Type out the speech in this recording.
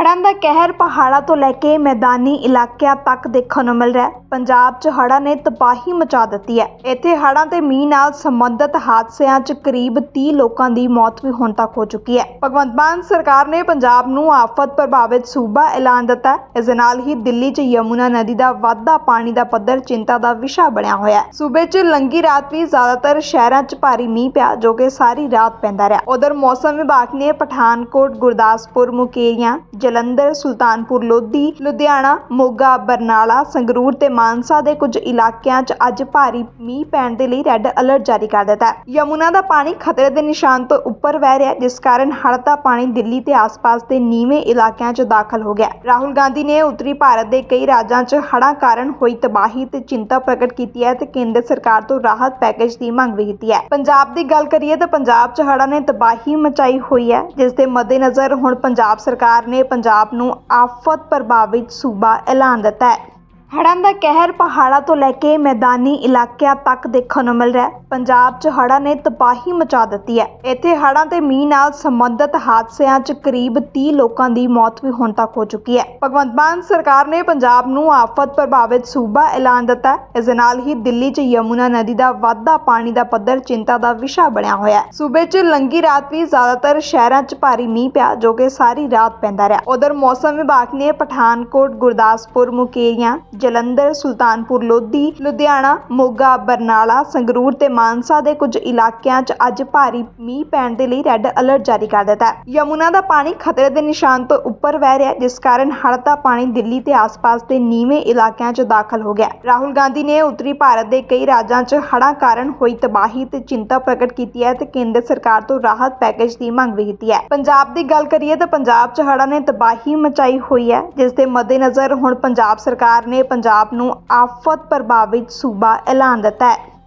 ਹੜ੍ਹਾਂ ਦਾ ਕਹਿਰ ਪਹਾੜਾਂ ਤੋਂ ਲੈ ਕੇ ਮੈਦਾਨੀ ਇਲਾਕਿਆਂ ਤੱਕ ਦੇਖਣ ਨੂੰ ਮਿਲ ਰਿਹਾ ਹੈ। ਪੰਜਾਬ 'ਚ ਹੜ੍ਹਾਂ ਨੇ ਤਬਾਹੀ ਮਚਾ ਦਿੱਤੀ ਹੈ। ਇੱਥੇ ਹੜ੍ਹਾਂ ਤੇ ਮੀਂਹ ਨਾਲ ਸੰਬੰਧਿਤ ਹਾਦਸਿਆਂ 'ਚ ਕਰੀਬ 30 ਲੋਕਾਂ ਦੀ ਮੌਤ ਵੀ ਹੁਣ ਤੱਕ ਹੋ ਚੁੱਕੀ ਹੈ। ਭਗਵੰਤ ਮਾਨ ਸਰਕਾਰ ਨੇ ਪੰਜਾਬ ਨੂੰ ਆਫਤ ਪ੍ਰਭਾਵਿਤ ਸੂਬਾ ਐਲਾਨ ਦਿੱਤਾ ਹੈ। ਇਸ ਦੇ ਨਾਲ ਹੀ ਦਿੱਲੀ 'ਚ ਯਮੁਨਾ ਨਦੀ ਦਾ ਵਾਧਾ, ਪਾਣੀ ਦਾ ਪੱਧਰ, ਚਿੰਤਾ ਦਾ ਵਿਸ਼ਾ ਬਣਿਆ ਹੋਇਆ ਹੈ। ਸੂਬੇ 'ਚ ਲੰਗੀ ਰਾਤ ਵੀ ਜ਼ਿਆਦਾਤਰ ਸ਼ਹਿਰਾਂ 'ਚ ਭਾਰੀ ਮੀਂਹ ਪਿਆ, ਜੋ ਕਿ ਸਾਰੀ ਰਾਤ ਪੈਂਦਾ ਰਿਹਾ। ਉਧਰ ਮੌਸਮ ਵਿਭਾਗ ਨੇ ਪਠਾਨਕੋਟ, ਗੁਰਦਾਸਪੁਰ, ਮੁਕੇਰੀਆਂ ਜਲੰਧਰ, ਸੁਲਤਾਨਪੁਰ, ਲੋਧੀ, ਲੁਧਿਆਣਾ, ਮੋਗਾ, ਬਰਨਾਲਾ, ਸੰਗਰੂਰ ਤੇ ਮਾਨਸਾ ਦੇ ਕੁਝ ਇਲਾਕਿਆਂ 'ਚ ਅੱਜ ਭਾਰੀ ਮੀਂਹ ਪੈਣ ਦੇ ਲਈ ਰੈੱਡ ਅਲਰਟ ਜਾਰੀ ਕਰ ਦਿੱਤਾ ਹੈ। ਯਮੁਨਾ ਦਾ ਪਾਣੀ ਖਤਰੇ ਦੇ ਨਿਸ਼ਾਨ ਤੋਂ ਉੱਪਰ ਵਹਿ ਰਿਹਾ ਜਿਸ ਕਾਰਨ ਹੜ੍ਹ ਦਾ ਪਾਣੀ ਦਿੱਲੀ ਤੇ ਆਸ-ਪਾਸ ਦੇ ਨੀਵੇਂ ਇਲਾਕਿਆਂ 'ਚ ਦਾਖਲ ਹੋ ਗਿਆ ਰਾਹੁਲ ਗਾਂਧੀ ਨੇ ਉੱਤਰੀ ਭਾਰਤ ਦੇ ਕਈ ਰਾਜਾਂ 'ਚ ਹੜ੍ਹਾਂ ਕਾਰਨ ਹੋਈ ਤਬਾਹੀ ਤੇ ਚਿੰਤਾ ਪ੍ਰਗਟ ਕੀਤੀ ਹੈ ਤੇ ਕੇਂਦਰ ਸਰਕਾਰ ਤੋਂ ਰਾਹਤ ਪੈਕੇਜ ਦੀ ਮੰਗ ਵੀ ਕੀਤੀ ਹੈ। ਪੰਜਾਬ ਦੀ ਗੱਲ ਕਰੀਏ ਤਾਂ ਪੰਜਾਬ 'ਚ ਹੜ੍ਹਾਂ ਨੇ ਤਬਾਹੀ ਮਚਾਈ ਹੋਈ ਹੈ, ਜਿਸ ਦੇ ਮੱਦੇਨਜ਼ਰ ਹੁਣ ਪੰਜਾਬ ਸਰਕਾਰ ਨੇ ਪੰਜਾਬ ਨੂੰ ਆਫਤ ਪ੍ਰਭਾਵਿਤ ਸੂਬਾ ਐਲਾਨ ਦਿੱਤਾ ਹੈ। ਹੜ੍ਹਾਂ ਦਾ ਕਹਿਰ ਪਹਾੜਾਂ ਤੋਂ ਲੈ ਕੇ ਮੈਦਾਨੀ ਇਲਾਕਿਆਂ ਤੱਕ ਦੇਖਣ ਨੂੰ ਮਿਲ ਰਿਹਾ ਹੈ। ਪੰਜਾਬ 'ਚ ਹੜ੍ਹਾਂ ਨੇ ਤਬਾਹੀ ਮਚਾ ਦਿੱਤੀ ਹੈ। ਇੱਥੇ ਹੜ੍ਹਾਂ ਤੇ ਮੀਂਹ ਨਾਲ ਸੰਬੰਧਿਤ ਹਾਦਸਿਆਂ 'ਚ ਕਰੀਬ 30 ਲੋਕਾਂ ਦੀ ਮੌਤ ਵੀ ਹੁਣ ਤੱਕ ਹੋ ਚੁੱਕੀ ਹੈ। ਭਗਵੰਤ ਮਾਨ ਸਰਕਾਰ ਨੇ ਪੰਜਾਬ ਨੂੰ ਆਫਤ ਪ੍ਰਭਾਵਿਤ ਸੂਬਾ ਐਲਾਨ ਦਿੱਤਾ ਹੈ। ਇਸ ਦੇ ਨਾਲ ਹੀ ਦਿੱਲੀ 'ਚ ਯਮੁਨਾ ਨਦੀ ਦਾ ਵਾਧਾ, ਪਾਣੀ ਦਾ ਪੱਧਰ, ਚਿੰਤਾ ਦਾ ਵਿਸ਼ਾ ਬਣਿਆ ਹੋਇਆ ਹੈ। ਸੂਬੇ 'ਚ ਲੰਗੀ ਰਾਤ ਵੀ ਜ਼ਿਆਦਾਤਰ ਸ਼ਹਿਰਾਂ 'ਚ ਭਾਰੀ ਮੀਂਹ ਪਿਆ, ਜੋ ਕਿ ਸਾਰੀ ਰਾਤ ਪੈਂਦਾ ਰਿਹਾ। ਉਧਰ ਮੌਸਮ ਵਿਭਾਗ ਨੇ ਪਠਾਨਕੋਟ, ਗੁਰਦਾਸਪੁਰ, ਮੁਕੇਰੀਆਂ ਜਲੰਧਰ, ਸੁਲਤਾਨਪੁਰ, ਲੋਧੀ, ਲੁਧਿਆਣਾ, ਮੋਗਾ, ਬਰਨਾਲਾ, ਸੰਗਰੂਰ ਤੇ ਮਾਨਸਾ ਦੇ ਕੁਝ ਇਲਾਕਿਆਂ 'ਚ ਅੱਜ ਭਾਰੀ ਮੀਂਹ ਪੈਣ ਦੇ ਲਈ ਰੈੱਡ ਅਲਰਟ ਜਾਰੀ ਕਰ ਦਿੱਤਾ ਹੈ। ਯਮੁਨਾ ਦਾ ਪਾਣੀ ਖਤਰੇ ਦੇ ਨਿਸ਼ਾਨ ਤੋਂ ਉੱਪਰ ਵਹਿ ਰਿਹਾ ਜਿਸ ਕਾਰਨ ਹੜ੍ਹ ਦਾ ਪਾਣੀ ਦਿੱਲੀ ਤੇ ਆਸ-ਪਾਸ ਦੇ ਨੀਵੇਂ ਇਲਾਕਿਆਂ 'ਚ ਦਾਖਲ ਹੋ ਗਿਆ ਰਾਹੁਲ ਗਾਂਧੀ ਨੇ ਉੱਤਰੀ ਭਾਰਤ ਦੇ ਕਈ ਰਾਜਾਂ 'ਚ ਹੜ੍ਹਾਂ ਕਾਰਨ ਹੋਈ ਤਬਾਹੀ ਤੇ ਚਿੰਤਾ ਪ੍ਰਗਟ ਕੀਤੀ ਹੈ ਤੇ ਕੇਂਦਰ ਸਰਕਾਰ ਤੋਂ ਰਾਹਤ ਪੈਕੇਜ ਦੀ ਮੰਗ ਵੀ ਕੀਤੀ ਹੈ। ਪੰਜਾਬ ਦੀ ਗੱਲ ਕਰੀਏ ਤਾਂ ਪੰਜਾਬ 'ਚ ਹੜ੍ਹਾਂ ਨੇ ਤਬਾਹੀ ਮਚਾਈ ਹੋਈ ਹੈ, ਜਿਸ ਦੇ ਮੱਦੇਨਜ਼ਰ ਹੁਣ ਪੰਜਾਬ ਸਰਕਾਰ ਨੇ ਪੰਜਾਬ ਨੂੰ ਆਫਤ ਪ੍ਰਭਾਵਿਤ ਸੂਬਾ ਐਲਾਨ ਦਿੱਤਾ ਹੈ।